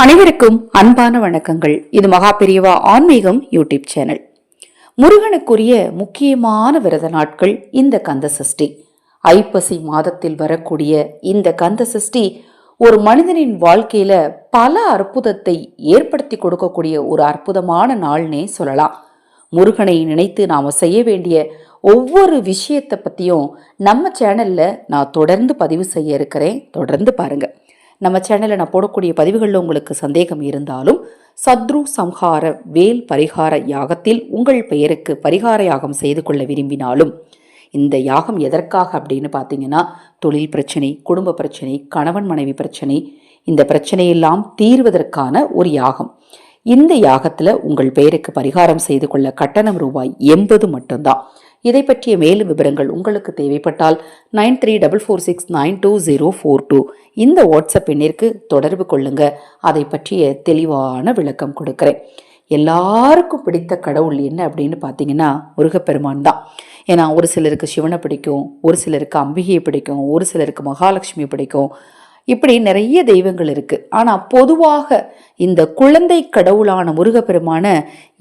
அனைவருக்கும் அன்பான வணக்கங்கள். இது மகா பெரியவா ஆன்மீகம் யூடியூப் சேனல். முருகனுக்குரிய முக்கியமான விரத நாட்கள் இந்த கந்த சஷ்டி. ஐப்பசி மாதத்தில் வரக்கூடிய இந்த கந்த சஷ்டி ஒரு மனிதனின் வாழ்க்கையில பல அற்புதத்தை ஏற்படுத்தி கொடுக்கக்கூடிய ஒரு அற்புதமான நாள்னே சொல்லலாம். முருகனை நினைத்து நாம செய்ய வேண்டிய ஒவ்வொரு விஷயத்தை பத்தியும் நம்ம சேனல்ல நான் தொடர்ந்து பதிவு செய்ய இருக்கிறேன். தொடர்ந்து பாருங்கள் நம்ம சேனலில் நான் போடக்கூடிய பதிவுகளில் உங்களுக்கு சந்தேகம் இருந்தாலும் சத்ரு சம்ஹார வேல் பரிகார யாகத்தில் உங்கள் பெயருக்கு பரிகார யாகம் செய்து கொள்ள விரும்பினாலும் இந்த யாகம் எதற்காக அப்படின்னு பார்த்தீங்கன்னா தொழில் பிரச்சனை குடும்ப பிரச்சனை கணவன் மனைவி பிரச்சனை இந்த பிரச்சனையெல்லாம் தீர்வதற்கான ஒரு யாகம். இந்த யாகத்தில் உங்கள் பெயருக்கு பரிகாரம் செய்து கொள்ள கட்டணம் ரூபாய் எண்பது மட்டும்தான். இதை பற்றிய மேலும் விவரங்கள் உங்களுக்கு தேவைப்பட்டால் nine three double four six nine two zero four two. இந்த வாட்ஸ்அப் எண்ணிற்கு தொடர்பு கொள்ளுங்க. அதை பற்றிய தெளிவான விளக்கம் கொடுக்கிறேன். எல்லாருக்கும் பிடித்த கடவுள் என்ன அப்படின்னு பார்த்தீங்கன்னா முருகப்பெருமான் தான். ஏன்னா ஒரு சிலருக்கு சிவனை பிடிக்கும் ஒரு சிலருக்கு அம்பிகையை பிடிக்கும் ஒரு சிலருக்கு மகாலட்சுமி பிடிக்கும். இப்படி நிறைய தெய்வங்கள் இருக்கு. ஆனா பொதுவாக இந்த குழந்தை கடவுளான முருகப்பெருமான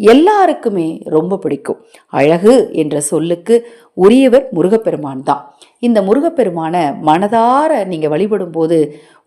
எல்லாருக்குமே ரொம்ப பிடிக்கும். அழகு என்ற சொல்லுக்கு உரியவர் முருகப்பெருமான் தான். இந்த முருகப்பெருமான மனதார நீங்கள் வழிபடும் போது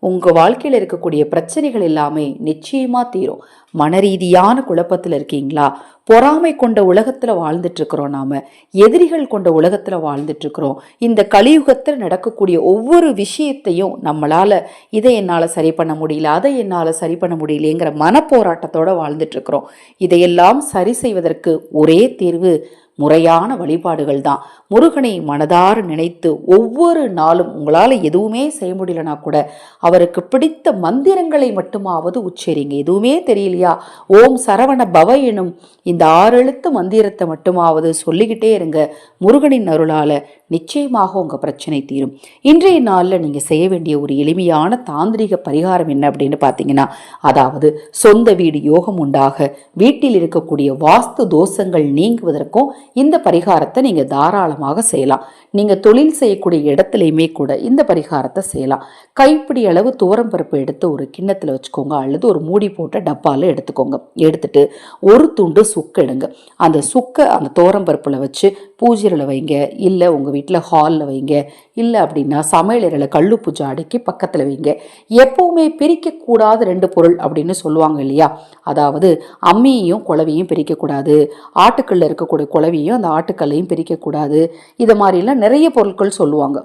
உங்கள் வாழ்க்கையில் இருக்கக்கூடிய பிரச்சனைகள் எல்லாமே நிச்சயமாக தீரும். மனரீதியான குழப்பத்தில் இருக்கீங்களா? பொறாமை கொண்ட உலகத்தில் வாழ்ந்துட்டுருக்குறோம் நாம். எதிரிகள் கொண்ட உலகத்தில் வாழ்ந்துட்டுருக்குறோம். இந்த கலியுகத்தில் நடக்கக்கூடிய ஒவ்வொரு விஷயத்தையும் நம்மளால் இதை என்னால் சரி பண்ண முடியல அதை என்னால் சரி பண்ண முடியலங்கிற மனப்போராட்டத்தோடு வாழ்ந்துட்டுருக்குறோம். இதையெல்லாம் சரி செய்வதற்கு ஒரே தீர்வு முறையான வழிபாடுகள் தான். முருகனை மனதார நினைத்து ஒவ்வொரு நாளும் உங்களால் எதுவுமே செய்ய முடியலனா கூட அவருக்கு பிடித்த மந்திரங்களை மட்டுமாவது உச்சரிங்க. எதுவுமே தெரியலையா? ஓம் சரவண பவ எனும் இந்த ஆறெழுத்து மந்திரத்தை மட்டுமாவது சொல்லிக்கிட்டே இருங்க. முருகனின் அருளால நிச்சயமாக உங்கள் பிரச்சனை தீரும். இன்றைய நாளில் நீங்கள் செய்ய வேண்டிய ஒரு எளிமையான தாந்திரிக பரிகாரம் என்ன அப்படின்னு பார்த்தீங்கன்னா அதாவது சொந்த வீடு யோகம் உண்டாக வீட்டில் இருக்கக்கூடிய வாஸ்து தோஷங்கள் நீங்குவதற்கும் இந்த பரிகாரத்தை நீங்கள் தாராளமாக செய்யலாம். நீங்கள் தொழில் செய்யக்கூடிய இடத்துலையுமே கூட இந்த பரிகாரத்தை செய்யலாம். கைப்பிடி அளவு துவரம் பருப்பு எடுத்து ஒரு கிண்ணத்தில் வச்சுக்கோங்க. அல்லது ஒரு மூடி போட்ட டப்பாவில் எடுத்துக்கோங்க. எடுத்துட்டு ஒரு துண்டு சுக்கு எடுங்க. அந்த சுக்கை அந்த துவரம் பருப்பில் வச்சு பூஜையில் வைங்க. இல்லை உங்கள் வீட்டில் ஹாலில் வைங்க. இல்லை அப்படின்னா சமையலறையில் கல்லுப்பு ஜாடிக்கு பக்கத்தில் வைங்க. எப்பவுமே பிரிக்கக்கூடாத ரெண்டு பொருள் அப்படின்னு சொல்லுவாங்க இல்லையா? அதாவது அம்மியையும் குழவையும் பிரிக்கக்கூடாது. ஆட்டுக்கல்ல இருக்கக்கூடிய குழவையும் அந்த ஆட்டுக்கல்லையும் பிரிக்கக்கூடாது. இது மாதிரிலாம் நிறைய பொருட்கள் சொல்லுவாங்க.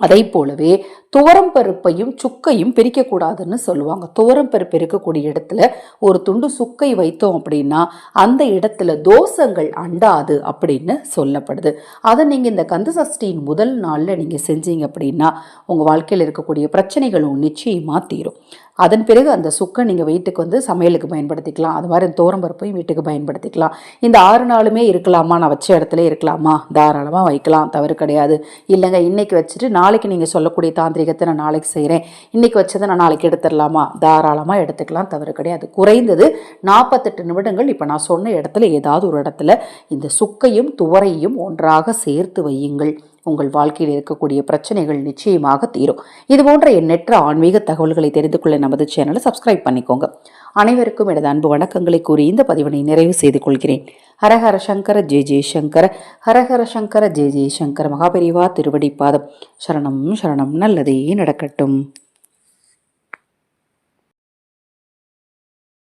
அதை போலவே துவரம் பருப்பையும் சுக்கையும் பிரிக்கக்கூடாதுன்னு சொல்லுவாங்க. துவரம் பருப்பு இருக்கக்கூடிய இடத்துல ஒரு துண்டு சுக்கை வைத்தோம் அப்படின்னா அந்த இடத்துல தோஷங்கள் அண்டாது அப்படின்னு சொல்லப்படுது. அதை நீங்கள் இந்த கந்த சஷ்டியின் முதல் நாளில் நீங்கள் செஞ்சீங்க அப்படின்னா உங்கள் வாழ்க்கையில் இருக்கக்கூடிய பிரச்சனைகளும் நிச்சயமாக தீரும். அதன் பிறகு அந்த சுக்கை நீங்கள் வீட்டுக்கு வந்து சமையலுக்கு பயன்படுத்திக்கலாம். அது மாதிரி தோரம் பருப்பையும் வீட்டுக்கு பயன்படுத்திக்கலாம். இந்த ஆறு நாளுமே இருக்கலாமா? நான் வச்ச இடத்துல இருக்கலாமா? தாராளமாக வைக்கலாம். தவறு கிடையாது. இல்லைங்க இன்னைக்கு வச்சுட்டு நான் நாளைக்கு நீங்கள் சொல்லக்கூடிய தாந்திரிகத்தை நான் நாளைக்கு செய்கிறேன் இன்னைக்கு வச்சதை நான் நாளைக்கு எடுத்துடலாமா? தாராளமாக எடுத்துக்கலாம். தவறு கிடையாது. குறைந்தது நாற்பத்தெட்டு நிமிடங்கள். இப்போ நான் சொன்ன இடத்துல ஏதாவது ஒரு இடத்துல இந்த சுக்கையும் துவரையும் ஒன்றாக சேர்த்து வையுங்கள். உங்கள் வாழ்க்கையில் இருக்கக்கூடிய பிரச்சனைகள் நிச்சயமாக தீரும். இது போன்ற எண்ணற்ற ஆன்மீக தகவல்களை தெரிந்து கொள்ள நமது சேனலை சப்ஸ்கிரைப் பண்ணிக்கோங்க. அனைவருக்கும் எனது அன்பு வணக்கங்களை கூறி இந்த பதிவினை நிறைவு செய்து கொள்கிறேன். ஹரஹர சங்கர ஜெய ஜெயசங்கர ஹரஹர சங்கர ஜெய ஜெயசங்கர மகாபெரிவா திருவடி பாதம். சரணம் சரணம். நல்லதே நடக்கட்டும்.